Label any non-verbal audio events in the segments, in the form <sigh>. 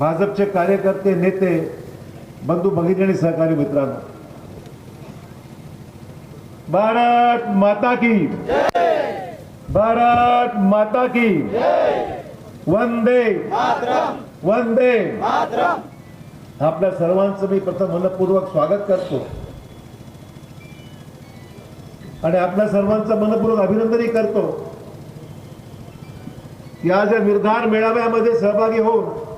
भाजपचे कार्यकर्ते नेते बंधू भगिनी आणि सहकारी मित्रांनो. भारत माता की. भारत माता की. वंदे. वंदे. आपल्या सर्वांचं मी प्रथम मनपूर्वक स्वागत करतो. आणि आपल्या सर्वांचं मनपूर्वक अभिनंदनही करतो. या ज्या निर्धार मेळाव्यामध्ये सहभागी होऊन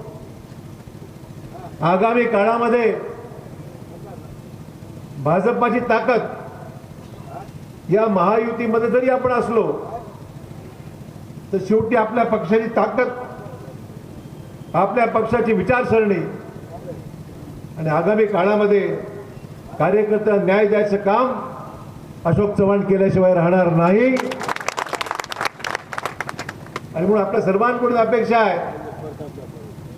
आगामी काळामध्ये भाजपाची ताकद या महायुतीमध्ये जरी आपण असलो तर शेवटी आपल्या पक्षाची ताकद आपल्या पक्षाची विचारसरणी आणि आगामी काळामध्ये कार्यकर्ता न्याय द्यायचं काम अशोक चव्हाण केल्याशिवाय राहणार नाही. आणि म्हणून आपल्या सर्वांकडून अपेक्षा आहे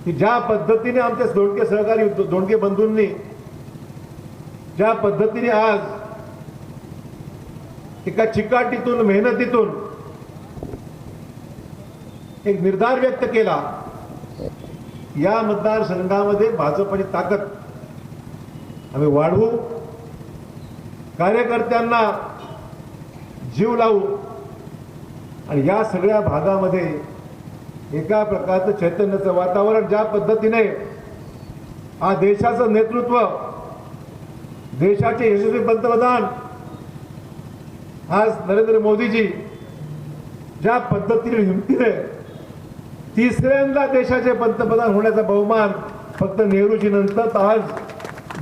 की ज्या पद्धतीने आमच्या दोंडके सहकारी दोंडके बंधूंनी ज्या पद्धतीने आज एका चिकाटीतून मेहनतीतून एक निर्धार व्यक्त केला या मतदारसंघामध्ये भाजपची ताकद आम्ही वाढवू. कार्यकर्त्यांना जीव लावू. आणि या सगळ्या भागामध्ये एका प्रकारचं चैतन्याचं वातावरण ज्या पद्धतीने हा देशाचं नेतृत्व देशाचे यशस्वी पंतप्रधान आज नरेंद्र मोदीजी ज्या पद्धतीने हिमतीने तिसऱ्यांदा देशाचे पंतप्रधान होण्याचा बहुमान फक्त नेहरूजी नंतर आज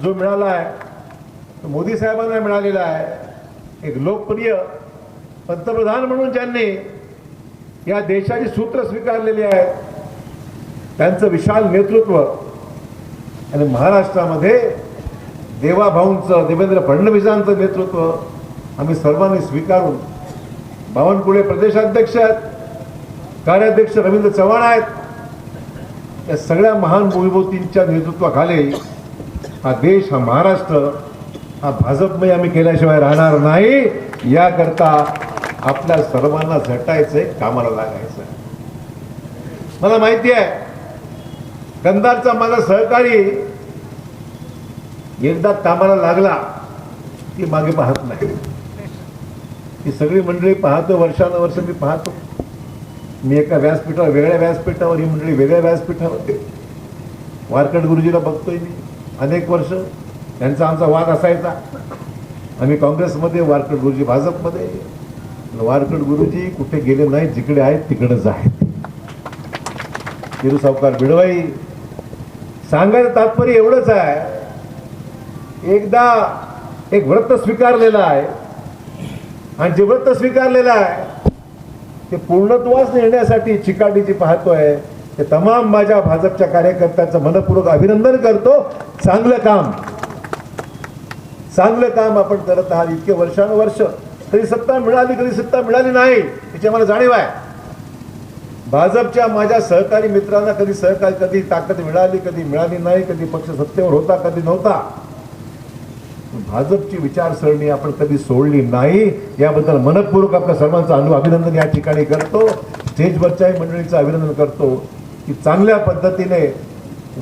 जो मिळाला आहे तो मोदी साहेबांना मिळालेला आहे एक लोकप्रिय पंतप्रधान म्हणून ज्यांनी या देशाची सूत्र स्वीकारलेली आहेत. त्यांचं विशाल नेतृत्व आणि महाराष्ट्रामध्ये देवाभाऊंचं देवेंद्र फडणवीसांचं नेतृत्व आम्ही सर्वांनी स्वीकारून बावनकुळे प्रदेशाध्यक्ष आहेत कार्याध्यक्ष रवींद्र चव्हाण आहेत. या सगळ्या महान भूमिभूतींच्या नेतृत्वाखाली हा देश हा महाराष्ट्र हा भाजपमय आम्ही केल्याशिवाय राहणार नाही. याकरता आपल्या सर्वांना झटायचंय कामाला लागायचं मला माहिती आहे कंधारचा माझा सहकारी एकदा कामाला लागला ती मागे पाहत नाही. ती सगळी मंडळी पाहतो वर्षानुवर्ष मी पाहतो. मी एका व्यासपीठावर वेगळ्या व्यासपीठावर ही मंडळी वेगळ्या व्यासपीठावर वारकड गुरुजीला बघतोय मी अनेक वर्ष. त्यांचा आमचा वाद असायचा. आम्ही काँग्रेसमध्ये वारकड गुरुजी भाजपमध्ये. वारकड गुरुजी कुठे गेले नाही जिकडे आहेत तिकडेच आहेत. तिरू सावकार बिडवाई सांगायचं तात्पर्य एवढंच आहे एकदा एक व्रत स्वीकारलेलं आहे आणि जे व्रत स्वीकारलेलं आहे ते पूर्णत्वास नेण्यासाठी चिकाटीची पाहतोय ते तमाम माझ्या भाजपच्या कार्यकर्त्यांचं मनपूर्वक अभिनंदन करतो. चांगलं काम. चांगलं काम आपण करत आहात इतके वर्षानुवर्ष. कधी सत्ता मिळाली कधी सत्ता मिळाली नाही याची मला जाणीव आहे. भाजपच्या माझ्या सहकारी मित्रांना कधी सहकारी कधी ताकद मिळाली कधी मिळाली नाही कधी पक्ष सत्तेवर होता कधी नव्हता. भाजपची विचारसरणी आपण कधी सोडली नाही याबद्दल मनपूर्वक आपल्या सर्वांचं अनु अभिनंदन या ठिकाणी करतो. स्टेजवरच्याही मंडळीचं अभिनंदन करतो की चांगल्या पद्धतीने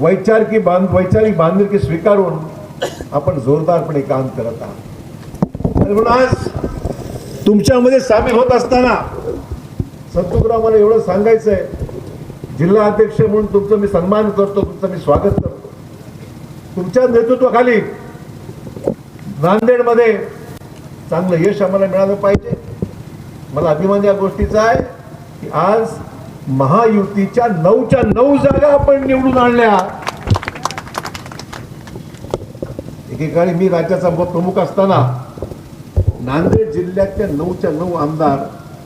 वैचारिकी बांध वैचारिक बांधिलकी स्वीकारून आपण जोरदारपणे काम करत आहात. म्हणून आज तुमच्यामध्ये सामील होत असताना संतोषराव मला एवढं सांगायचं आहे जिल्हा अध्यक्ष म्हणून तुमचं मी सन्मान करतो तुमचं मी स्वागत करतो. तुमच्या नेतृत्वाखाली नांदेडमध्ये चांगलं यश आम्हाला मिळालं पाहिजे. मला अभिमान या गोष्टीचा आहे की आज महायुतीच्या नऊच्या नऊ जागा आपण निवडून आणल्या. एकेकाळी मी राज्याचा प्रमुख असताना नांदेड जिल्ह्यातल्या नऊच्या नऊ आमदार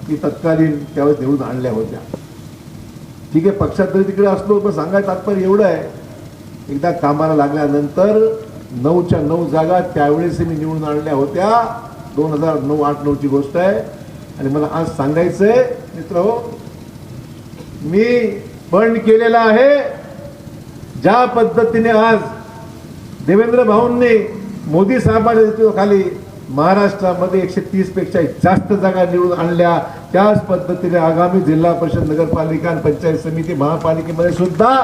मी तत्कालीन त्यावेळेस निवडून आणल्या होत्या. ठीक आहे पक्षात तरी तिकडे असलो पण सांगायचं तात्पर्य एवढं आहे एकदा कामाला लागल्यानंतर नऊच्या नऊ जागा त्यावेळेस मी निवडून आणल्या होत्या. दोन हजार नऊ आठ नऊची गोष्ट आहे. आणि मला आज सांगायचंय मित्र हो मी पण केलेला आहे. ज्या पद्धतीने आज देवेंद्र भाऊंनी मोदी साहेबांच्या नेतृत्वाखाली महाराष्ट्रामध्ये एकशे तीसपेक्षा जास्त जागा निवडून आणल्या. त्याच पद्धतीने आगामी जिल्हा परिषद नगरपालिका आणि पंचायत समिती महापालिकेमध्ये सुद्धा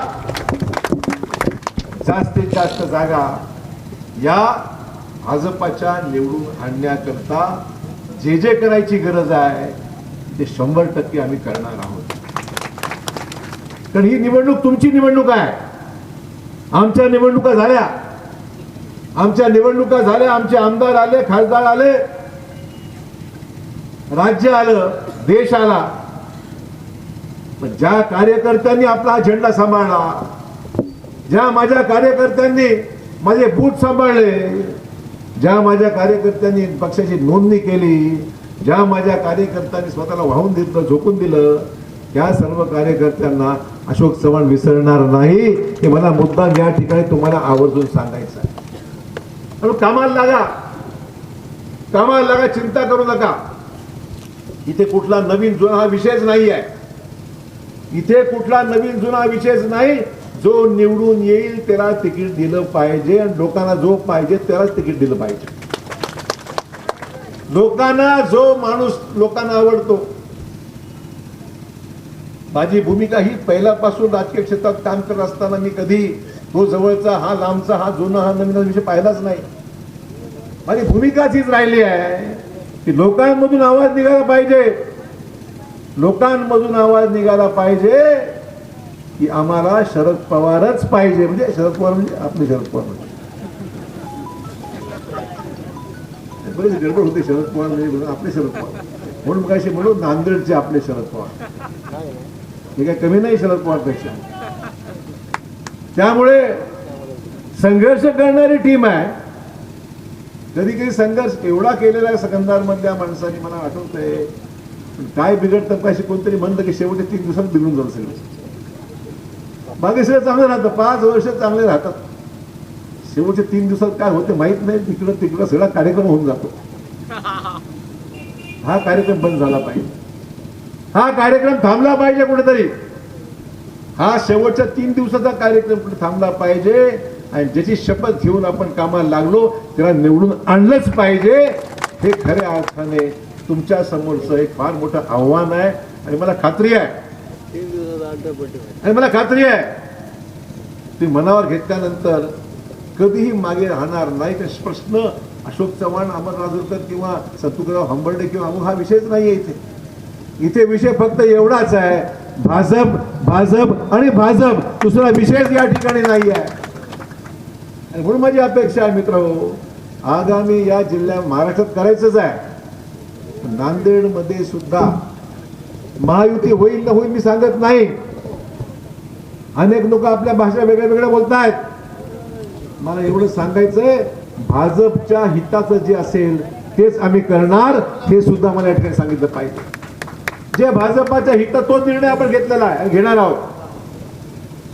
जास्तीत जास्त जागा या भाजपाच्या निवडून आणण्याकरता जे जे करायची गरज आहे ते शंभर टक्के आम्ही करणार आहोत. कारण ही निवडणूक तुमची निवडणूक आहे. आमच्या निवडणुका झाल्या. आमच्या निवडणुका झाल्या आमचे आमदार आले खासदार आले. राज्य आलं देश आला. पण ज्या कार्यकर्त्यांनी आपला हा झेंडा सांभाळला ज्या माझ्या कार्यकर्त्यांनी माझे बूट सांभाळले ज्या माझ्या कार्यकर्त्यांनी पक्षाची नोंदणी केली ज्या माझ्या कार्यकर्त्यांनी स्वतःला वाहून दिलं झोकून दिलं त्या सर्व कार्यकर्त्यांना अशोक चव्हाण विसरणार नाही हे मला मुद्दाम या ठिकाणी तुम्हाला आवर्जून सांगायचं आहे. म्हणून कामाला लागा. कामाला लागा चिंता करू नका. इथे कुठला नवीन जुना हा विषयच नाही आहे इथे कुठला नवीन जुना विषयच नाही. जो निवडून येईल त्याला तिकीट दिलं पाहिजे आणि लोकांना जो पाहिजे त्यालाच तिकीट दिलं पाहिजे. लोकांना जो माणूस लोकांना आवडतो. माझी भूमिका ही पहिल्यापासून राजकीय क्षेत्रात काम करत असताना मी कधी तो जवळचा हा लांबचा हा जुना हा नवीन विषय पाहिलाच नाही. माझी भूमिकाच हीच राहिली आहे की लोकांमधून आवाज निघाला पाहिजे. लोकांमधून आवाज निघाला पाहिजे की आम्हाला शरद पवारच पाहिजे. म्हणजे शरद पवार म्हणजे आपले शरद पवार म्हणजे. बरेच गडबड होते शरद पवार म्हणजे आपले शरद पवार. म्हणून काय म्हणून नांदेडचे आपले शरद पवार. हे काय कमी नाही शरद पवारपेक्षा. त्यामुळे संघर्ष करणारी टीम आहे. कधी कधी संघर्ष एवढा केलेला आहे सकंदारमधल्या माणसाने मला आठवतंय. काय बिघडतं का कोणतरी म्हणतं की शेवटी तीन दिवसात बिघडून जाऊ सगळं बाकी सगळं चांगलं राहतं पाच वर्ष चांगले राहतात. शेवटच्या तीन दिवसात काय होते माहीत नाही तिकडं तिकडं सगळा कार्यक्रम होऊन जातो. हा कार्यक्रम बंद झाला पाहिजे. हा कार्यक्रम थांबला पाहिजे कुठेतरी. हा शेवटच्या तीन दिवसाचा कार्यक्रम थांबला पाहिजे? आणि ज्याची शपथ घेऊन आपण कामाला लागलो त्याला निवडून आणलंच पाहिजे. हे खऱ्या अर्थाने तुमच्या समोरचं एक फार मोठं आव्हान आहे आणि मला खात्री आहे. आणि मला खात्री आहे. ती मनावर घेतल्यानंतर कधीही मागे राहणार नाही तर प्रश्न अशोक चव्हाण अमर राजूरकर किंवा सत्तुकराव हंबर्डे किंवा अमुक हा विषयच नाही आहे इथे. इथे विषय फक्त एवढाच आहे भाजप भाजप आणि भाजप दुसरा विशेष या ठिकाणी नाही आहे आणि म्हणून माझी अपेक्षा आहे मित्र हो, आगामी या जिल्ह्या महाराष्ट्रात करायचंच आहे. नांदेडमध्ये सुद्धा महायुती होईल ना होईल मी सांगत नाही. अनेक लोक आपल्या भाषा वेगळ्या वेगळ्या बोलतायत. मला एवढं सांगायचंय भाजपच्या हिताचं जे असेल तेच आम्ही करणार हे सुद्धा मला या ठिकाणी सांगितलं पाहिजे. जे भाजपाच्या हित तो निर्णय आपण घेतलेला आहे घेणार आहोत.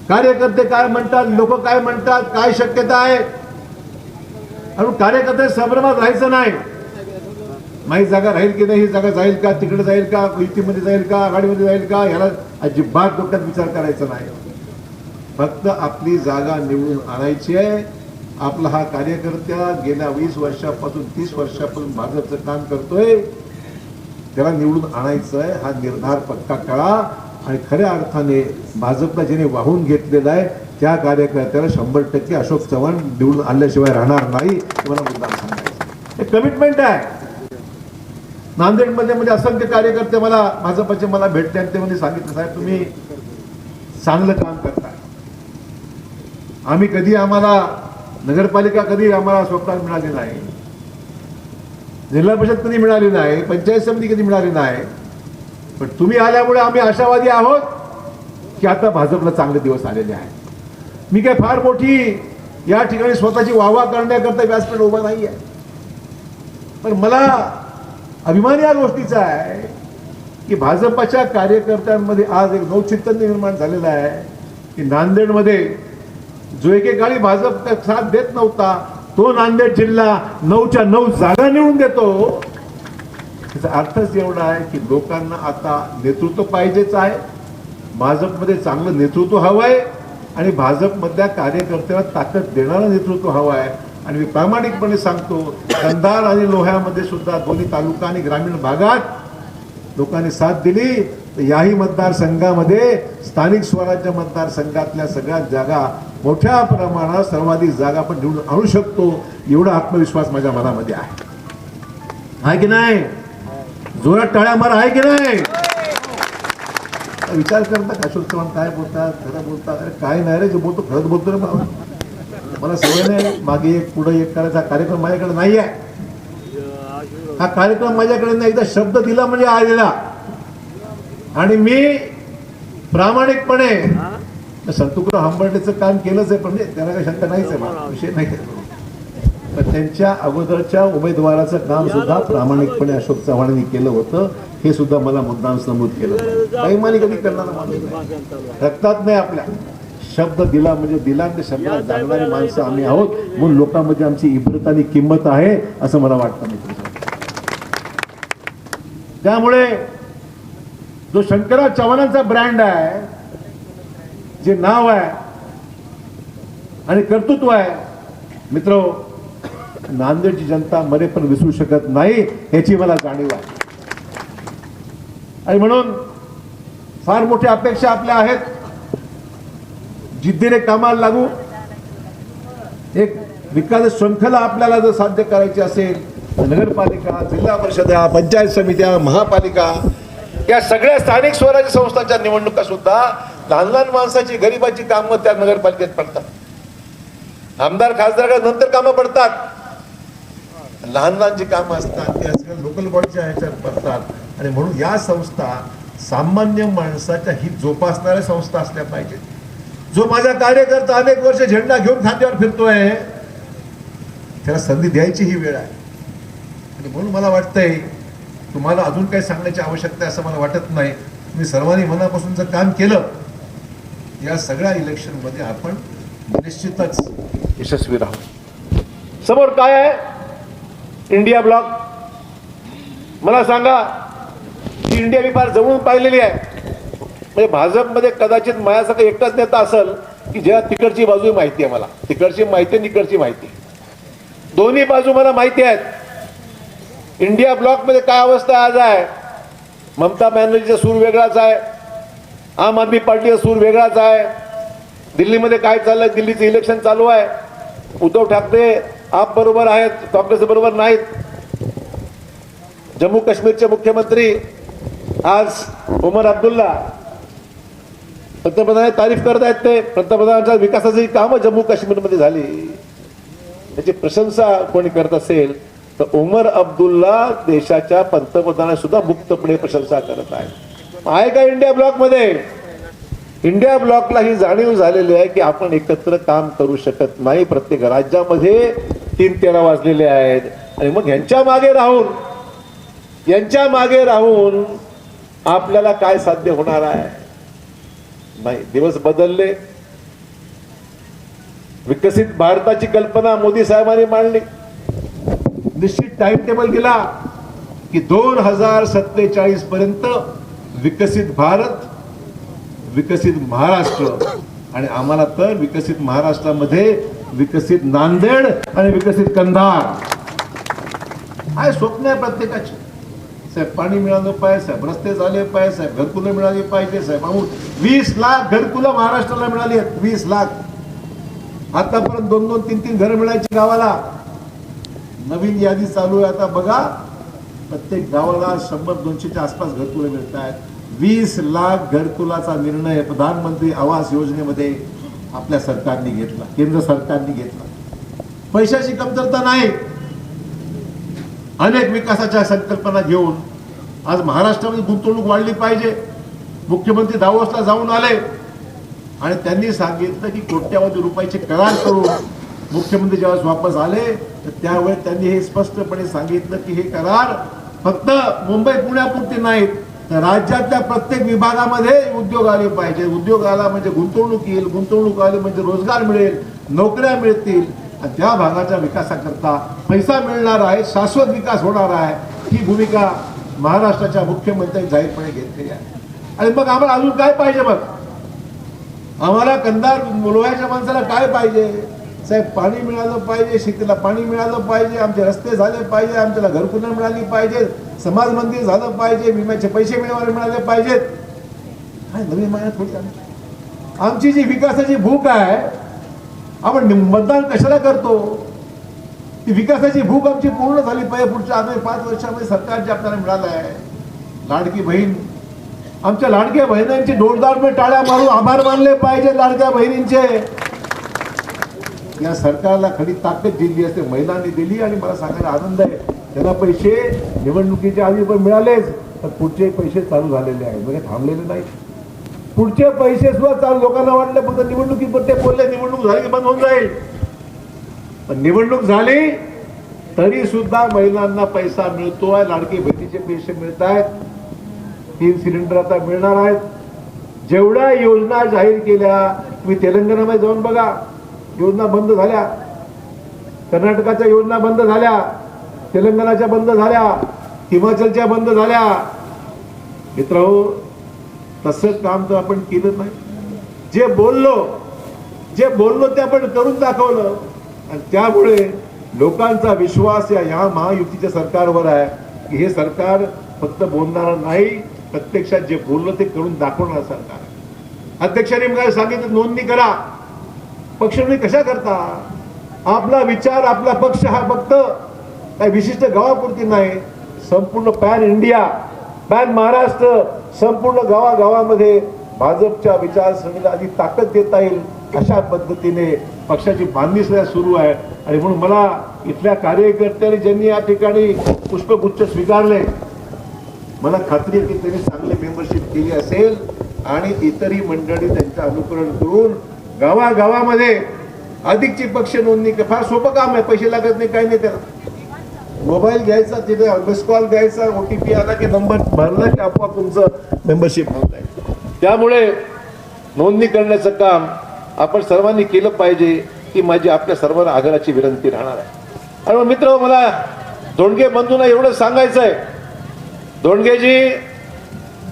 कार्यकर्ते काय म्हणतात लोक काय म्हणतात काय शक्यता आहे? आणि कार्यकर्ते संभ्रमात राहायचं नाही. माही जागा राहील की नाही ही जागा जाईल का तिकडे जाईल का युतीमध्ये जाईल का आघाडीमध्ये जाईल का ह्याला अजिबात डोक्यात विचार करायचा नाही. फक्त आपली जागा निवडून आणायची आहे. आपला हा कार्यकर्त्या गेल्या वीस वर्षापासून तीस वर्षापासून भाजपचं काम करतोय. त्याला निवडून आणायचं आहे हा निर्धार पक्का कळा आणि खऱ्या अर्थाने भाजपला ज्याने वाहून घेतलेला आहे त्या कार्यकर्त्याला शंभर टक्के अशोक चव्हाण निवडून आणल्याशिवाय राहणार नाही तुम्हाला मला सांगायचं हे कमिटमेंट आहे. नांदेडमध्ये म्हणजे असंख्य कार्यकर्ते मला भाजपचे मला भेटले आणि ते म्हणजे सांगितलं साहेब तुम्ही चांगलं काम करताय. आम्ही कधी आम्हाला नगरपालिका कधी आम्हाला स्वप्नात मिळाली नाही. जिल्हा परिषद कधी मिळाली नाही पंचायत समिती कधी मिळाली नाही पण तुम्ही आल्यामुळे आम्ही आशावादी आहोत की आता भाजपला चांगले दिवस आलेले आहेत. मी काय फार मोठी या ठिकाणी स्वतःची वाहवा करण्याकरता व्यासपीठ उभा नाही आहे पण मला अभिमान या गोष्टीचा आहे की भाजपाच्या कार्यकर्त्यांमध्ये आज एक नवचैतन्य निर्माण झालेलं आहे की नांदेडमध्ये जो एकेकाळी भाजप साथ देत नव्हता तो नांदेड जिल्हा नऊच्या नऊ जागा निवडून देतो. त्याचा अर्थच एवढा आहे की लोकांना आता नेतृत्व पाहिजेच आहे. भाजपमध्ये चांगलं नेतृत्व हवं आहे आणि भाजपमधल्या कार्यकर्त्याला ताकद देणारं नेतृत्व हवं आहे. आणि मी प्रामाणिकपणे सांगतो कंधार आणि लोह्यामध्ये सुद्धा दोन्ही तालुका आणि ग्रामीण भागात लोकांनी साथ दिली. तर याही मतदारसंघामध्ये स्थानिक स्वराज्य मतदारसंघातल्या सगळ्या जागा मोठ्या प्रमाणात सर्वाधिक जागा आपण निवडून आणू शकतो एवढा आत्मविश्वास माझ्या मनामध्ये आहे. आहे की नाही? जोरात टाळ्या मारा आहे की नाही? विचार करता का अशोक चव्हाण काय बोलतात खरं बोलतात अरे काय नाही रे जे बोलतो खरंच बोलतो रे बाबा. मला सवय नाही मागे एक पुढे एक करायचा कार्यक्रम माझ्याकडे नाही आहे हा कार्यक्रम माझ्याकडे नाही एकदा शब्द दिला म्हणजे आलेला. आणि मी प्रामाणिकपणे संतुकडं हंबरण्याचं काम केलंच आहे पण त्याला काही शंका नाहीच आहे मला विषय नाही पण त्यांच्या अगोदरच्या उमेदवाराचं काम सुद्धा प्रामाणिकपणे अशोक चव्हाणांनी केलं होतं. हे सुद्धा मला मुद्दाम नमूद केलं काही कधी करणार माणूस? नाही. रक्तात नाही आपल्या. शब्द दिला म्हणजे दिला ते शब्दात शब्दाला जाणणारी माणसं आम्ही आहोत. म्हणून लोकांमध्ये आमची इब्रत आणि किंमत आहे असं मला वाटतं मित्र त्यामुळे जो शंकरराव चव्हाणांचा ब्रँड आहे जे नाव आहे आणि कर्तृत्व आहे मित्र नांदेडची जनता मरे पण विसरू शकत नाही याची मला जाणीव आहे. आणि म्हणून फार मोठ्या अपेक्षा आपल्या आहेत. जिद्दीने कामाला लागू. एक विकास शृंखला आपल्याला जर साध्य करायची असेल तर नगरपालिका जिल्हा परिषदा पंचायत समित्या महापालिका या सगळ्या स्थानिक स्वराज्य संस्थांच्या निवडणुका सुद्धा लहान लहान माणसाची गरिबाची कामं त्या नगरपालिकेत पडतात. आमदार खासदार नंतर कामं पडतात. लहान लहान जी कामं असतात ते आजकाल लोकल बॉडीच्या ह्याच्यात पडतात. आणि म्हणून या संस्था सामान्य माणसाच्या हित जोपासणाऱ्या संस्था असल्या पाहिजेत. जो माझा कार्यकर्ता अनेक वर्ष झेंडा घेऊन खांद्यावर फिरतोय त्याला संधी द्यायची ही वेळ आहे. आणि म्हणून मला वाटतंय तुम्हाला अजून काही सांगण्याची आवश्यकता आहे असं मला वाटत नाही. तुम्ही सर्वांनी मनापासून जर काम केलं या सगळ्या इलेक्शनमध्ये आपण निश्चितच यशस्वी राहू. समोर काय आहे? इंडिया ब्लॉक मला सांगा की इंडिया मी फार जवळून पाहिलेली आहे. म्हणजे भाजपमध्ये कदाचित माझ्यासारखं एकटाच नेता असेल की ज्या तिकडची बाजू माहिती आहे मला. तिकडची माहिती आहे तिकडची माहिती. आहे. दोन्ही बाजू मला माहिती आहेत. इंडिया ब्लॉकमध्ये काय अवस्था आज आहे? ममता बॅनर्जीचा सूर वेगळाच आहे. आम आदमी पार्टीचा सूर वेगळाच आहे. दिल्लीमध्ये काय चाललंय? दिल्लीचं इलेक्शन चालू आहे. उद्धव ठाकरे आप बरोबर आहेत काँग्रेस बरोबर नाहीत. जम्मू काश्मीरचे मुख्यमंत्री आज उमर अब्दुल्ला. पंतप्रधान तारीफ करत आहेत ते. पंतप्रधानांच्या विकासाची कामं जम्मू काश्मीरमध्ये झाली. त्याची प्रशंसा कोणी करत असेल तर उमर अब्दुल्ला देशाच्या पंतप्रधानांसुद्धा मुक्तपणे प्रशंसा करत आहेत. आहे का इंडिया ब्लॉकमध्ये इंडिया ब्लॉकला ही जाणीव झालेली आहे की आपण एकत्र काम करू शकत नाही. प्रत्येक राज्यामध्ये तीन तेरा वाजलेले आहेत. आणि मग यांच्या मागे राहून यांच्या मागे राहून आपल्याला काय साध्य होणार आहे? नाही दिवस बदलले. विकसित भारताची कल्पना मोदी साहेबांनी मांडली. निश्चित टाइम टेबल गेला की दोन हजार सत्तेचाळीस पर्यंत विकसित भारत विकसित महाराष्ट्र आणि आम्हाला तर विकसित महाराष्ट्रामध्ये विकसित नांदेड आणि विकसित कंधार. काय स्वप्न आहे प्रत्येकाची. साहेब पाणी मिळालं पाहिजे साहेब रस्ते झाले पाहिजे साहेब घरकुलं मिळाली पाहिजे साहेब वीस लाख घरकुलं महाराष्ट्राला मिळाली आहेत वीस लाख. आतापर्यंत दोन दोन तीन तीन घरं मिळायची गावाला. नवीन यादी चालू आहे. आता बघा प्रत्येक गावाला शंभर दोनशेच्या आसपास घरकुलं मिळत आहेत वीस लाख घरकुलाचा निर्णय प्रधानमंत्री आवास योजनेमध्ये आपल्या सरकारने घेतला केंद्र सरकारने घेतला. पैशाची कमतरता नाही. अनेक विकासाच्या संकल्पना घेऊन आज महाराष्ट्रामध्ये गुंतवणूक वाढली पाहिजे. मुख्यमंत्री दावोसला जाऊन आले आणि त्यांनी सांगितलं की कोट्यावधी रुपयाचे करार करून मुख्यमंत्री ज्यावेळेस वापस आले तर त्यावेळेस त्यांनी हे स्पष्टपणे सांगितलं की हे करार फक्त मुंबई पुण्यापुरती नाहीत तर राज्यातल्या प्रत्येक विभागामध्ये उद्योग आले पाहिजे. उद्योग आला म्हणजे गुंतवणूक येईल गुंतवणूक आली म्हणजे रोजगार मिळेल नोकऱ्या मिळतील. त्या भागाच्या विकासाकरता पैसा मिळणार आहे शाश्वत विकास होणार आहे. ही भूमिका महाराष्ट्राच्या मुख्यमंत्र्यांनी जाहीरपणे घेतलेली आहे. आणि मग आम्हाला अजून काय पाहिजे मग? आम्हाला कंदार लोह्याच्या माणसाला काय पाहिजे? साहेब पाणी मिळालं पाहिजे शेतीला पाणी मिळालं पाहिजे आमचे रस्ते झाले पाहिजे आमच्याला घरकुलं मिळाली पाहिजे समाज मंदिर झालं पाहिजे विम्याचे पैसे मिळवायला मिळाले पाहिजेत. काय नवीन महिन्यात थोडी आमची जी विकासाची भूक आहे आपण मतदान कशाला करतो? ती विकासाची भूक आमची पूर्ण झाली पाहिजे. पुढच्या आगामी पाच वर्षामध्ये सरकार जे आपल्याला मिळालं आहे. लाडकी बहीण. आमच्या लाडक्या बहिणींची जोरदार टाळ्या मारून आभार मानले पाहिजे लाडक्या बहिणींचे. या सरकारला खरी ताकद दिली असते महिलांनी दिली आणि मला सांगायला आनंद आहे. त्यांना पैसे निवडणुकीच्या आधी पण मिळालेच तर पुढचे पैसे चालू झालेले आहेत. म्हणजे थांबलेले नाही पुढचे पैसे सुद्धा चालू लोकांना वाटले फक्त निवडणुकीत ते बोलले निवडणूक झाली की बंद होऊन जाईल. पण निवडणूक झाली तरी सुद्धा महिलांना पैसा मिळतोय लाडकी बहिणीचे पैसे मिळत आहेत. तीन सिलेंडर आता मिळणार आहेत. जेवढ्या योजना जाहीर केल्या तुम्ही तेलंगणामध्ये जाऊन बघा. योजना बंद झाल्या. कर्नाटकाच्या योजना बंद झाल्या. तेलंगणाच्या बंद झाल्या. हिमाचलच्या बंद झाल्या. मित्र तसं काम तर आपण केलं नाही. जे बोललो जे बोललो ते आपण करून दाखवलं. आणि त्यामुळे लोकांचा विश्वास या या महायुतीच्या सरकारवर आहे. की हे सरकार फक्त बोलणार नाही. प्रत्यक्षात जे बोललं ते करून दाखवणार सरकार. अध्यक्षांनी मला सांगितलं नोंदणी करा. पक्ष कशा करता? आपला विचार आपला पक्ष हा फक्त काही विशिष्ट गावापुरती नाही संपूर्ण पॅन इंडिया पॅन महाराष्ट्र संपूर्ण गावागावामध्ये भाजपच्या विचारसरणीला अधिक ताकद देता येईल अशा पद्धतीने पक्षाची बांधणी सध्या सुरू आहे. आणि म्हणून मला इथल्या कार्यकर्त्यांनी ज्यांनी या ठिकाणी पुष्पगुच्छ स्वीकारले मला खात्री आहे की त्यांनी चांगली मेंबरशिप केली असेल आणि इतरही मंडळी त्यांचं अनुकरण करून गावागावामध्ये अधिकची पक्ष नोंदणी फार सोपं काम आहे. पैसे लागत नाही काही नाही त्याला. मोबाईल घ्यायचा तिथे मिस कॉल द्यायचा ओ टी पी आला की नंबर भरला की आपोआप तुमचं मेंबरशिप होत आहे त्यामुळे नोंदणी करण्याचं काम आपण सर्वांनी केलं पाहिजे की माझी आपल्या सर्वांना आग्रहाची विनंती राहणार आहे. आणि मग मित्र मला धोंडगे बंधूंना एवढं सांगायचं आहे धोंडगेजी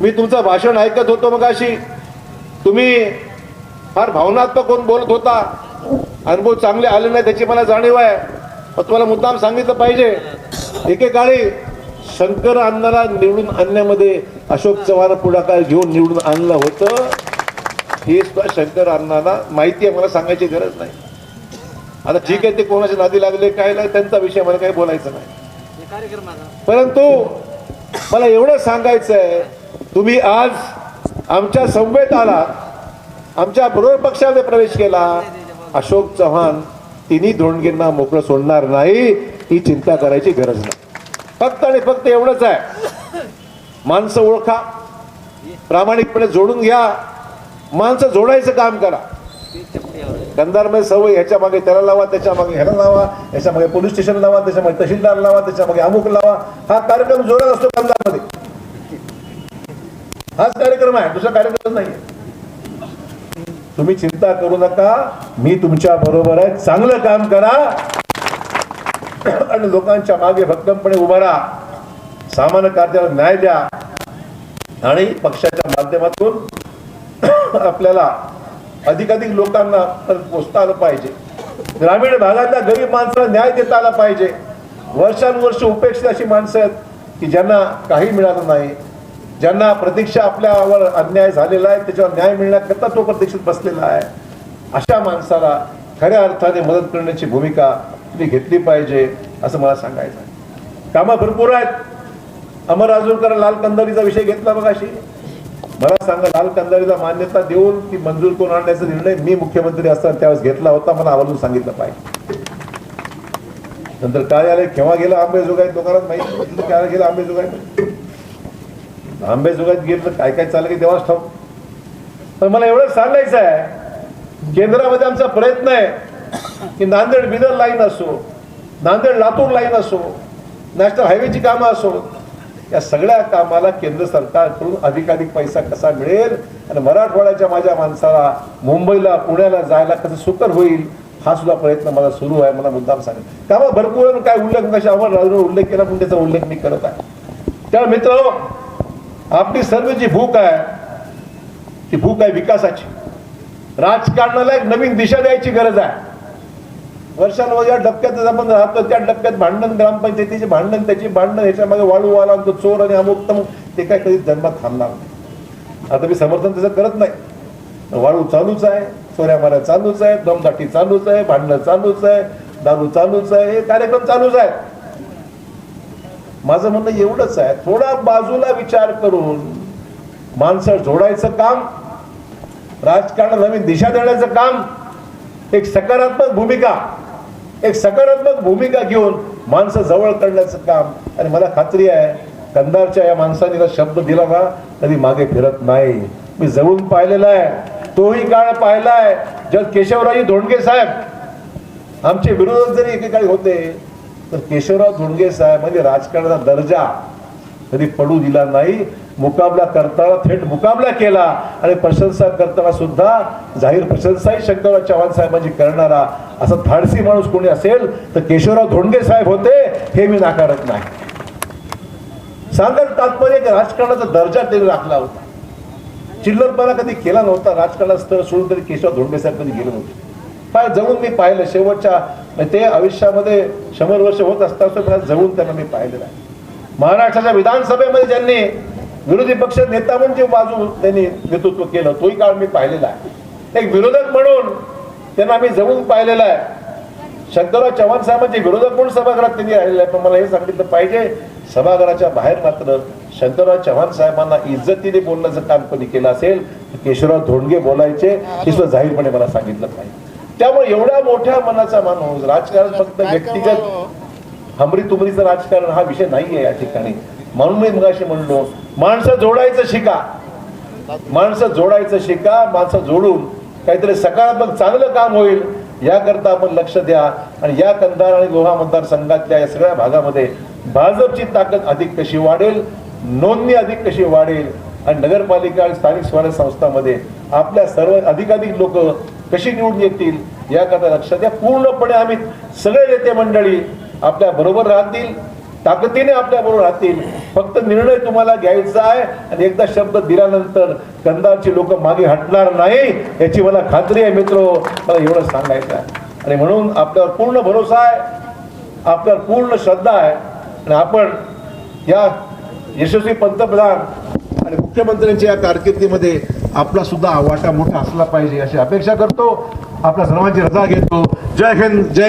मी तुमचं भाषण ऐकत होतो मग अशी तुम्ही फार भावनात्मक होऊन बोलत होता. अनुभव चांगले आले नाही त्याची मला जाणीव आहे. मग तुम्हाला मुद्दाम सांगितलं पाहिजे. एकेकाळी शंकर अण्णाला निवडून आणण्यामध्ये अशोक चव्हाण पुढाकार घेऊन निवडून आणलं होतं. हे सुद्धा शंकर अण्णाला माहिती आहे मला सांगायची गरज नाही. आता ठीक आहे ते कोणाच्या नादी लागले काय नाही त्यांचा विषय मला काही बोलायचं नाही. परंतु मला एवढं सांगायचं आहे तुम्ही आज आमच्या संवेद आलात. आमच्या बरोबर पक्षामध्ये प्रवेश केला. अशोक चव्हाण तिन्ही धोंडगेंना मोकळं सोडणार नाही ही चिंता करायची गरज नाही. फक्त आणि फक्त एवढंच आहे. माणसं ओळखा. प्रामाणिकपणे जोडून घ्या. माणसं जोडायचं काम करा. कंधारमध्ये सवय ह्याच्या मागे त्याला लावा त्याच्यामागे ह्याला लावा ह्याच्या मागे पोलीस स्टेशन लावा त्याच्यामागे तहसीलदार लावा त्याच्यामागे अमुक लावा. हा कार्यक्रम जोरात असतो कंधारमध्ये हाच कार्यक्रम आहे दुसरा कार्यक्रम नाही तुम्ही चिंता करू नका. मी तुमच्या बरोबर आहे. चांगलं काम करा. आणि लोकांच्या मागे भक्कमपणे उभा राहा. सामान्य कार्याला न्याय द्या. आणि पक्षाच्या माध्यमातून <clears throat> आपल्याला अधिकाधिक लोकांना पोचता आलं पाहिजे. ग्रामीण भागातल्या गरीब माणसाला न्याय देता आला पाहिजे. वर्षानुवर्ष उपेक्षित अशी माणसं आहेत की ज्यांना काही मिळालं नाही. ज्यांना प्रतीक्षा आपल्यावर अन्याय झालेला आहे त्याच्यावर न्याय मिळण्याकरता तो प्रतीक्षित बसलेला आहे. अशा माणसाला खऱ्या अर्थाने मदत करण्याची भूमिका तुम्ही घेतली पाहिजे असं मला सांगायचं आहे. कामं भरपूर आहेत. अमर आजूरकर लाल कंदारीचा विषय घेतला बघा अशी. मला सांगा लाल कंदारीला मान्यता देऊन ती मंजूर करून आणण्याचा निर्णय मी मुख्यमंत्री असताना त्यावेळेस घेतला होता मला आवर्जून सांगितलं पाहिजे. नंतर काय आले केव्हा गेलं? आंबेजोगाई दुकानात माहिती काय गेलं आंबेजोगाई आंबेजोगाईत गेलं तर काय काय चाललं की देवाच ठाऊ पण मला एवढं सांगायचं आहे केंद्रामध्ये आमचा प्रयत्न आहे की नांदेड बिदर लाईन असो नांदेड लातूर लाईन असो नॅशनल हायवेची कामं असो या सगळ्या कामाला केंद्र सरकारकडून अधिकाधिक पैसा कसा मिळेल आणि मराठवाड्याच्या माझ्या माणसाला मुंबईला पुण्याला जायला कसं सुकर होईल हा सुद्धा प्रयत्न मला सुरू आहे मला मुद्दाम सांगेल कामं भरपूर काय उल्लेख कशा अमर राजूने उल्लेख केला पण त्याचा उल्लेख मी करत आहे. त्या मित्र आपली सर्व जी भूक आहे ती भूक आहे विकासाची. राजकारणाला एक नवीन दिशा द्यायची गरज आहे. वर्षानुवर्ष या डबक्यातच आपण राहतो त्या डबक्यात भांडण ग्रामपंचायतीचे भांडण त्याची भांडण ह्याच्या मागे वाळू वाला आमचं चोर आणि अमुक तमुक ते काय कधी जन्मात थांबणार नाही. आता मी समर्थन त्याचं करत नाही. वाळू चालूच आहे चोऱ्या माऱ्या चालूच आहे दमदाटी चालूच आहे भांडणं चालूच आहे दारू चालूच आहे हे कार्यक्रम चालूच आहेत. माझं म्हणणं एवढंच आहे थोडा बाजूला विचार करून माणसं जोडायचं काम राजकारणात नवीन दिशा देण्याचं काम एक सकारात्मक भूमिका एक सकारात्मक भूमिका घेऊन माणसं जवळ करण्याचं काम. आणि मला खात्री आहे कंदारच्या या माणसाने जर शब्द दिला ना कधी मागे फिरत नाही. मी जवळून पाहिलेला आहे तोही काळ पाहिलाय. जर केशवराजी धोंडगे साहेब आमचे विरोधक जरी एकेकाळी होते तर केशवराव धोंडगे साहेब म्हणजे राजकारणाचा दर्जा कधी पडू दिला नाही. मुकाबला करताना थेट मुकाबला केला आणि प्रशंसा करताना सुद्धा जाहीर प्रशंसाही शंकरराव चव्हाण साहेबांची करणारा असा धाडसी माणूस कोणी असेल तर केशवराव धोंडगे साहेब होते हे मी नाकारत नाही. सांगत तात्पर्य राजकारणाचा दर्जा त्यांनी राखला होता. चिल्लरपणा कधी केला नव्हता. राजकारणात स्थळ सोडून तरी केशव धोंडगे साहेब कधी गेले नव्हते. फार जवळून मी पाहिलं. शेवटच्या ते आयुष्यामध्ये शंभर वर्ष होत असताना फार जवळून त्यांना मी पाहिलेलं आहे. महाराष्ट्राच्या विधानसभेमध्ये ज्यांनी विरोधी पक्ष नेता म्हणून जे बाजू त्यांनी नेतृत्व केलं तोही काळ मी पाहिलेला आहे. एक विरोधक म्हणून त्यांना मी जवळून पाहिलेला आहे. शंकरराव चव्हाण साहेबांचे विरोधक म्हणून सभागृहात त्यांनी राहिलेले आहे पण मला हे सांगितलं पाहिजे सभागृहाच्या बाहेर मात्र शंकरराव चव्हाण साहेबांना इज्जतीने बोलण्याचं काम कोणी केलं असेल तर केशवराव धोंडगे बोलायचे हे सुद्धा जाहीरपणे मला सांगितलं पाहिजे. त्यामुळे एवढ्या मोठ्या मनाचा माणूस राजकारण फक्त व्यक्तिगत हमरी तुमरीचं राजकारण हा विषय नाहीये या ठिकाणी. म्हणून मी मगाशी म्हणलो माणसं जोडायचं शिका. माणसं जोडायचं शिका माणसं जोडून. काहीतरी सकारात्मक चांगलं काम होईल याकरता आपण लक्ष द्या. आणि या कंधार आणि लोहा मतदारसंघातल्या या सगळ्या भागामध्ये भाजपची ताकद अधिक कशी वाढेल नोंदणी अधिक कशी वाढेल आणि नगरपालिका आणि स्थानिक स्वराज्य संस्थांमध्ये आपल्या सर्व अधिकाधिक लोक कशी निवडून येतील याकरता लक्षात द्या. पूर्णपणे आम्ही सगळे नेते मंडळी आपल्या बरोबर राहतील ताकदीने आपल्या बरोबर राहतील. फक्त निर्णय तुम्हाला घ्यायचा आहे आणि एकदा शब्द दिल्यानंतर कंदारची लोक मागे हटणार नाही याची मला खात्री आहे मित्र. मला एवढं सांगायचं आहे. आणि म्हणून आपल्यावर पूर्ण भरोसा आहे आपल्यावर पूर्ण श्रद्धा आहे. आणि आपण या यशस्वी पंतप्रधान आणि मुख्यमंत्र्यांच्या या कारकिर्दीमध्ये आपला सुद्धा वाटा मोठा असला पाहिजे अशी अपेक्षा करतो. आपल्या सर्वांची रजा घेतो. जय हिंद जय